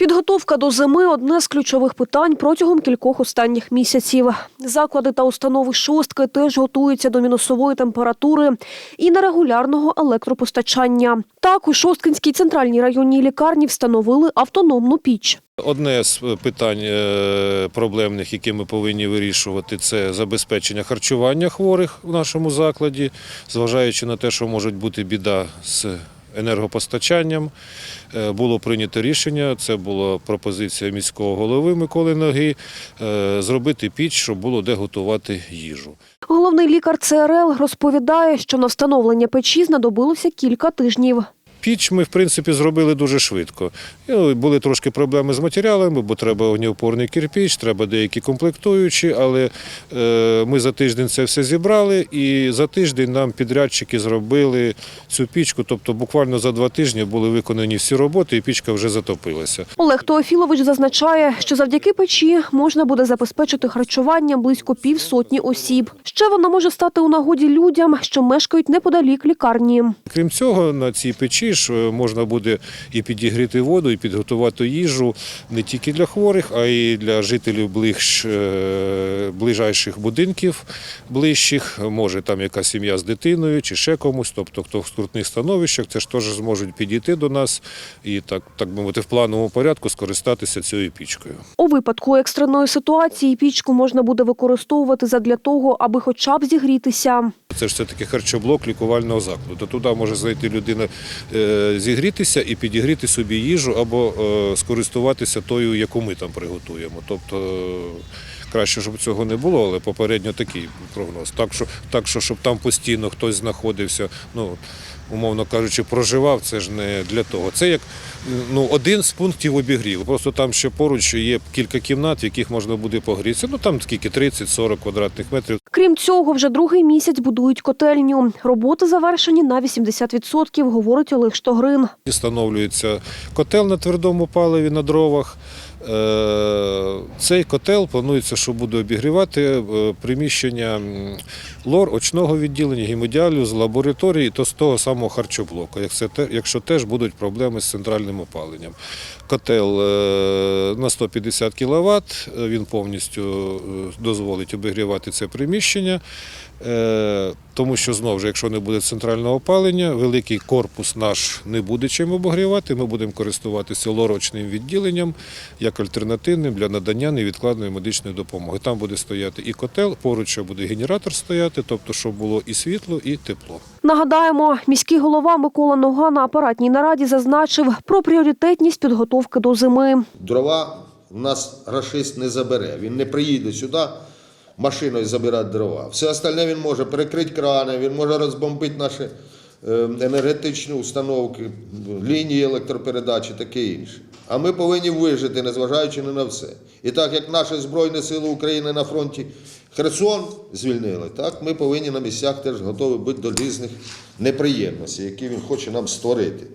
Підготовка до зими одне з ключових питань протягом кількох останніх місяців. Заклади та установи шостки теж готуються до мінусової температури і нерегулярного електропостачання. Так, у Шосткинській центральній районній лікарні встановили автономну піч. Одне з питань е, проблемних, які ми повинні вирішувати, це забезпечення харчування хворих в нашому закладі, зважаючи на те, що може бути біда з енергопостачанням. Е, Було прийнято рішення, це була пропозиція міського голови Миколи Ноги, е, зробити піч, щоб було де готувати їжу. Головний лікар ЦРЛ розповідає, що на встановлення печі знадобилося кілька тижнів. Піч ми, в принципі, зробили дуже швидко. Були трошки проблеми з матеріалами, бо треба огнеопорний кирпіч, треба деякі комплектуючі, але е, ми за тиждень це все зібрали, і за тиждень нам підрядчики зробили цю пічку. Тобто буквально за два тижні були виконані всі роботи, і пічка вже затопилася. Олег Теофілович зазначає, що завдяки печі можна буде забезпечити харчування близько півсотні осіб. Ще вона може стати у нагоді людям, що мешкають неподалік лікарні. Крім цього, на цій печі ж е, можна буде і підігріти воду, і підготувати їжу не тільки для хворих, а й для жителів ближ, е, ближайших будинків ближчих. Може там якась сім'я з дитиною чи ще комусь, тобто хто в скрутних становищах, це ж теж зможуть підійти до нас і так, так би мовити, в плановому порядку скористатися цією пічкою. У випадку екстреної ситуації пічку можна буде використовувати задля того, аби хоча б зігрітися. Це ж все-таки харчоблок лікувального закладу. Туди може зайти людина е, зігрітися і підігріти собі їжу або е, скористуватися тою, яку ми там приготуємо. Тобто е, краще, щоб цього не було, але попередньо такий прогноз. Так що, так що щоб там постійно хтось знаходився, ну, умовно кажучи, проживав, це ж не для того. Це як ну, один з пунктів обігріву. Просто там ще поруч є кілька кімнат, в яких можна буде погрітися. Ну там скільки 30-40 квадратних метрів. Крім цього, вже другий місяць будують котельню. Роботи завершені на 80%, говорить Олег Штогрин. Встановлюється котел на твердому паливі на дровах. Е, Цей котел планується, що буде обігрівати е, приміщення лор, очного відділення, гемодіалізу, лабораторії та з того самого харчоблоку, якщо теж будуть проблеми з центральним опаленням. Котел е, на 150 кВт, він повністю е, дозволить обігрівати це приміщення. Тому що знову ж, якщо не буде центрального опалення, великий корпус наш не буде чим обогрівати. Ми будемо користуватися лорочним відділенням як альтернативним для надання невідкладної медичної допомоги. Там буде стояти і котел, поруч буде генератор стояти, тобто, щоб було і світло, і тепло. Нагадаємо, міський голова Микола Нога на апаратній нараді зазначив про пріоритетність підготовки до зими. Дрова в нас рашист не забере. Він не приїде сюди машиною забирати дрова. Все остальне він може перекрити крани, він може розбомбити наші е, енергетичні установки, лінії електропередачі, таке інше. А ми повинні вижити, незважаючи ні на все. І так як наші Збройні Сили України на фронті Херсон звільнили, так ми повинні на місцях теж готові бути до різних неприємностей, які він хоче нам створити.